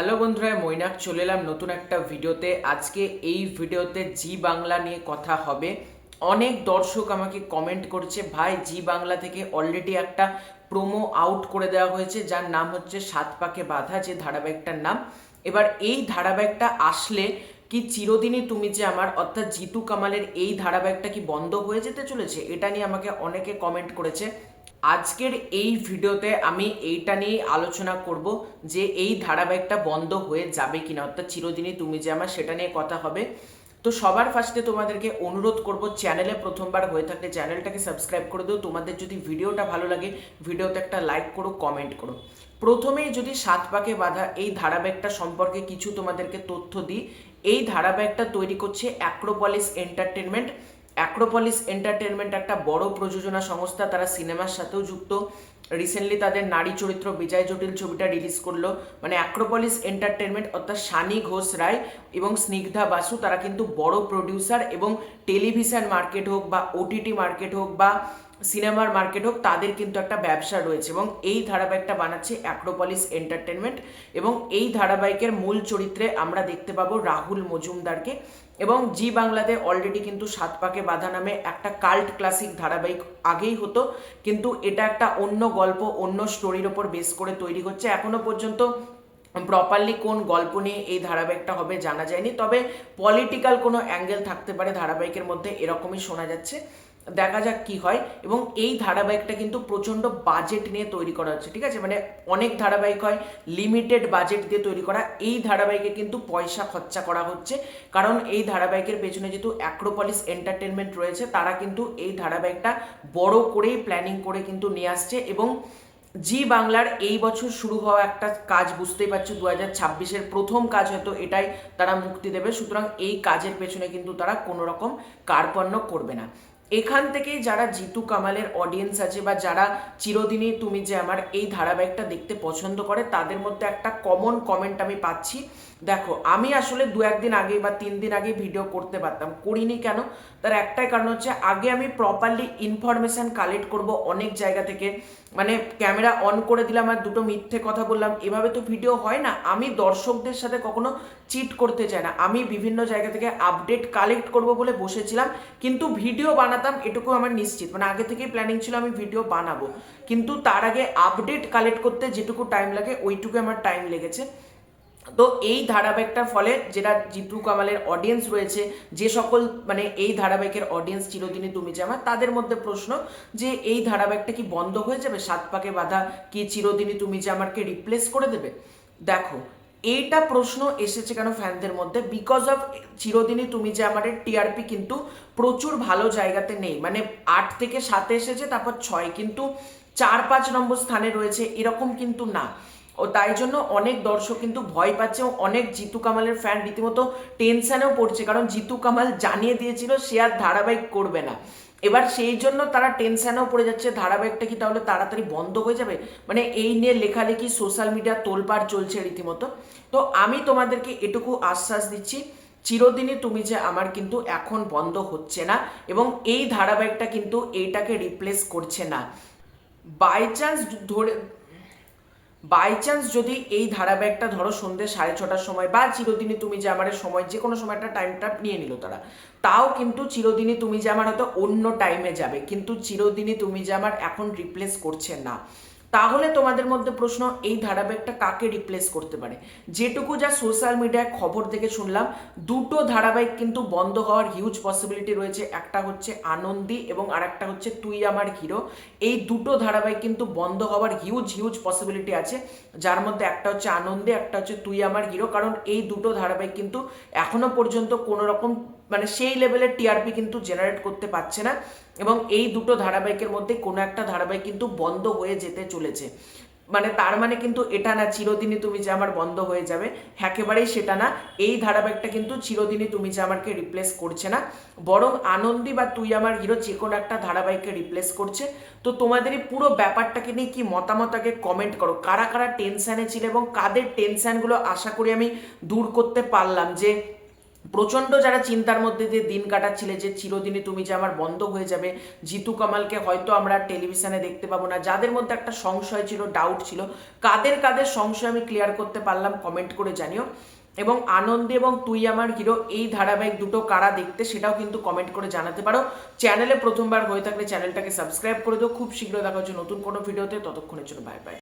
Hello বন্ধুরা মৈনাক, চলে এলাম নতুন একটা ভিডিওতে। আজকে এই ভিডিওতে জি বাংলা নিয়ে কথা হবে। অনেক দর্শক আমাকে কমেন্ট করছে, ভাই, জি বাংলা থেকে অলরেডি একটা প্রোমো আউট করে দেওয়া হয়েছে, যার নাম হচ্ছে সাত পাকে বাধা, যে ধারাবাহিকটার নাম। এবার এই ধারাবাহিকটা আসলে কি চিরদিনই তুমি যে আমার, অর্থাৎ জিতু কামালের এই ধারাবাহিকটা কি বন্ধ হয়ে যেতে চলেছে? এটা নিয়ে আমাকে অনেকে কমেন্ট করেছে। আজকের এই ভিডিওতে আমি এইটা নিয়ে আলোচনা করব যে এই ধারাবাহিকটা বন্ধ হয়ে যাবে কিনা, অর্থাৎ চিরদিনই তুমি যে আমার সেটা নিয়ে কথা হবে। তো সবার ফার্স্টে তোমাদেরকে অনুরোধ করব, চ্যানেলে প্রথমবার হয়ে থাকলে চ্যানেলটাকে সাবস্ক্রাইব করে দিও। তোমাদের যদি ভিডিওটা ভালো লাগে, ভিডিওতে একটা লাইক করো, কমেন্ট করো। প্রথমেই যদি সাত পাকে বাঁধা এই ধারাবাহিকটা সম্পর্কে কিছু তোমাদেরকে তথ্য দিই। এই ধারাবাহিকটা তৈরি করছে অ্যাক্রোপলিস এন্টারটেনমেন্ট অ্যাক্রোপলিস এন্টারটেনমেন্ট একটা বড় প্রযোজনা সংস্থা, তারা সিনেমার সাথেও যুক্ত। রিসেন্টলি তাদের নারী চরিত্র বিজয় জটিল ছবিটা রিলিজ করল। মানে অ্যাক্রোপলিস এন্টারটেনমেন্ট অর্থাৎ সানি ঘোষ রায় এবং স্নিগ্ধা বাসু, তারা কিন্তু বড় প্রডিউসার এবং টেলিভিশন মার্কেট হোক বা ওটিটি মার্কেট হোক বা সিনেমার মার্কেট হোক, তাদের কিন্তু একটা ব্যবসা রয়েছে এবং এই ধারাবাহিকটা বানাচ্ছে অ্যাক্রোপলিস এন্টারটেনমেন্ট এবং এই ধারাবাহিকের মূল চরিত্রে আমরা দেখতে পাবো রাহুল মজুমদারকে এবং জি বাংলাতে অলরেডি কিন্তু সাত পাকে বাধা নামে একটা কাল্ট ক্লাসিক ধারাবাহিক আগেই হতো, কিন্তু এটা একটা অন্য গল্প, অন্য স্টোরির ওপর বেস করে তৈরি হচ্ছে। এখনও পর্যন্ত প্রপারলি কোন গল্প নিয়ে এই ধারাবাহিকটা হবে জানা যায়নি, তবে পলিটিক্যাল কোনো অ্যাঙ্গেল থাকতে পারে ধারাবাহিকের মধ্যে, এরকমই শোনা যাচ্ছে। দেখা যাক কি হয়। এবং এই ধারাবাহিকটা কিন্তু প্রচণ্ড বাজেট নিয়ে তৈরি করা হচ্ছে, ঠিক আছে? মানে অনেক ধারাবাহিক হয় লিমিটেড বাজেট দিয়ে তৈরি করা। এই ধারাবাহিকে কিন্তু পয়সা খরচা করা হচ্ছে। কারণ এই ধারাবাহিকের পেছনে যেহেতু অ্যাক্রোপলিস এন্টারটেনমেন্ট রয়েছে, তারা কিন্তু এই ধারাবাহিকটা বড় করেই প্ল্যানিং করে কিন্তু নিয়ে আসছে। এবং জি বাংলার এই বছর শুরু হওয়া একটা কাজ বুঝতেই পারছ দু হাজার ছাব্বিশের প্রথম কাজ হয়তো এটাই তারা মুক্তি দেবে। সুতরাং এই কাজের পেছনে কিন্তু তারা কোনো রকম কার্পণ্য করবে না। এখান থেকে যারা জিতু কামালের অডিয়েন্স আছে বা যারা চিরদিনই তুমি যে আমার এই ধারাবাহিকটা দেখতে পছন্দ করে, তাদের মধ্যে একটা কমন কমেন্ট আমি পাচ্ছি। দেখো, আমি আসলে দু একদিন আগে বা তিন দিন আগে ভিডিও করতে পারতাম, করিনি কেন? তার একটাই কারণ হচ্ছে, আগে আমি প্রপারলি ইনফরমেশান কালেক্ট করব অনেক জায়গা থেকে। মানে ক্যামেরা অন করে দিলাম আর দুটো মিথ্যে কথা বললাম, এভাবে তো ভিডিও হয় না। আমি দর্শকদের সাথে কখনো চিট করতে চাই না। আমি বিভিন্ন জায়গা থেকে আপডেট কালেক্ট করব বলে বসেছিলাম, কিন্তু ভিডিও বানাতাম, এটুকু আমার নিশ্চিত। মানে আগে থেকেই প্ল্যানিং ছিল আমি ভিডিও বানাবো। কিন্তু তার আগে আপডেট কালেক্ট করতে যেটুকু টাইম লাগে, ওইটুকু আমার টাইম লেগেছে। তো এই ধারাবাহিকটার ফলে যেটা জিতু কামালের অডিয়েন্স রয়েছে, যে সকল মানে এই ধারাবাহিকের অডিয়েন্স চিরদিনই তুমি যে আমার, তাদের মধ্যে প্রশ্ন যে এই ধারাবাহিকটা কি বন্ধ হয়ে যাবে? সাত পাকে বাধা কি চিরদিনই তুমি যে আমাকে রিপ্লেস করে দেবে? দেখো, এইটা প্রশ্ন এসেছে কেন ফ্যানদের মধ্যে? বিকজ অফ চিরদিনই তুমি যে আমার টিআরপি কিন্তু প্রচুর ভালো জায়গাতে নেই। মানে আট থেকে সাতে এসেছে, তারপর ছয়, কিন্তু চার, পাঁচ নম্বর স্থানে রয়েছে, এরকম কিন্তু না। ও তাই জন্য অনেক দর্শক কিন্তু ভয় পাচ্ছে অনেক জিতু কামালের ফ্যান রীতিমতো টেনশানেও পড়ছে, কারণ জিতু কামাল জানিয়ে দিয়েছিল সে আর ধারাবাহিক করবে না। এবার সেই জন্য তারা টেনশানেও পড়ে যাচ্ছে, ধারাবাহিকটা কি তাহলে তাড়াতাড়ি বন্ধ হয়ে যাবে? মানে এই নিয়ে লেখালেখি সোশ্যাল মিডিয়া তোলপাড় চলছে রীতিমতো। তো আমি তোমাদেরকে এটুকু আশ্বাস দিচ্ছি, চিরদিনই তুমি যে আমার কিন্তু এখন বন্ধ হচ্ছে না এবং এই ধারাবাহিকটা কিন্তু এইটাকে রিপ্লেস করছে না। বাই চান্স ধরে বাই চান্স যদি এই ধারাবাহিকটা ধরো সন্ধ্যে সাড়ে ছটার সময় বা চিরদিনই তুমি যে আমার সময়, যে কোনো সময় একটা টাইমটা নিয়ে নিল তারা। তাও কিন্তু চিরদিনই তুমি যে আমার হয়তো অন্য টাইমে যাবে, কিন্তু চিরদিনই তুমি যে আমার এখন রিপ্লেস করছে না। তাহলে তোমাদের মধ্যে প্রশ্ন, এই ধারাবাহিকটা কাকে রিপ্লেস করতে পারে? যেটুকু যা সোশ্যাল মিডিয়ায় খবর থেকে শুনলাম, দুটো ধারাবাহিক কিন্তু বন্ধ হওয়ার হিউজ পসিবিলিটি রয়েছে। একটা হচ্ছে আনন্দি এবং আর একটা হচ্ছে তুই আমার হিরো এই দুটো ধারাবাহিক কিন্তু বন্ধ হওয়ার হিউজ হিউজ পসিবিলিটি আছে। যার মধ্যে একটা হচ্ছে আনন্দে, একটা হচ্ছে তুই আমার হিরো কারণ এই দুটো ধারাবাহিক কিন্তু এখনও পর্যন্ত কোনো রকম মানে সেই লেভেলের টিআরপি কিন্তু জেনারেট করতে পারছে না এবং এই দুটো ধারাবাহিকের মধ্যে কোনো একটা ধারাবাহিক কিন্তু বন্ধ হয়ে যেতে চলেছে। মানে তার মানে কিন্তু এটা না, চিরদিনই তুমি যে আমার বন্ধ হয়ে যাবে, একেবারেই সেটা না। এই ধারাবাহিকটা কিন্তু চিরদিনই তুমি যে আমাকে রিপ্লেস করছে না। বরং আনন্দী বা তুই আমার হিরো যে কোনো একটা ধারাবাহিককে রিপ্লেস করছে। তো তোমাদের এই পুরো ব্যাপারটাকে নিয়ে কি মতামত আগে কমেন্ট করো। কারা কারা টেনশানে ছিল এবং কাদের টেনশানগুলো আশা করি আমি দূর করতে পারলাম যে প্রচণ্ড যারা চিন্তার মধ্যে দিয়ে দিন কাটাচ্ছিলে যে চিরদিনই তুমি যে আমার বন্ধ হয়ে যাবে, জিতু কামালকে হয়তো আমরা টেলিভিশনে দেখতে পাবো না। যাদের মধ্যে একটা সংশয় ছিল ডাউট ছিল, কাদের কাদের সংশয় আমি ক্লিয়ার করতে পারলাম কমেন্ট করে জানিও। এবং আনন্দে এবং তুই আমার হিরো এই ধারাবাহিক দুটো কারা দেখতে সেটাও কিন্তু কমেন্ট করে জানাতে পারো। চ্যানেলে প্রথমবার হয়ে থাকলে চ্যানেলটাকে সাবস্ক্রাইব করে দিও। খুব শীঘ্র দেখা হচ্ছে নতুন কোনো ভিডিওতে ততক্ষণের জন্য বাই বাই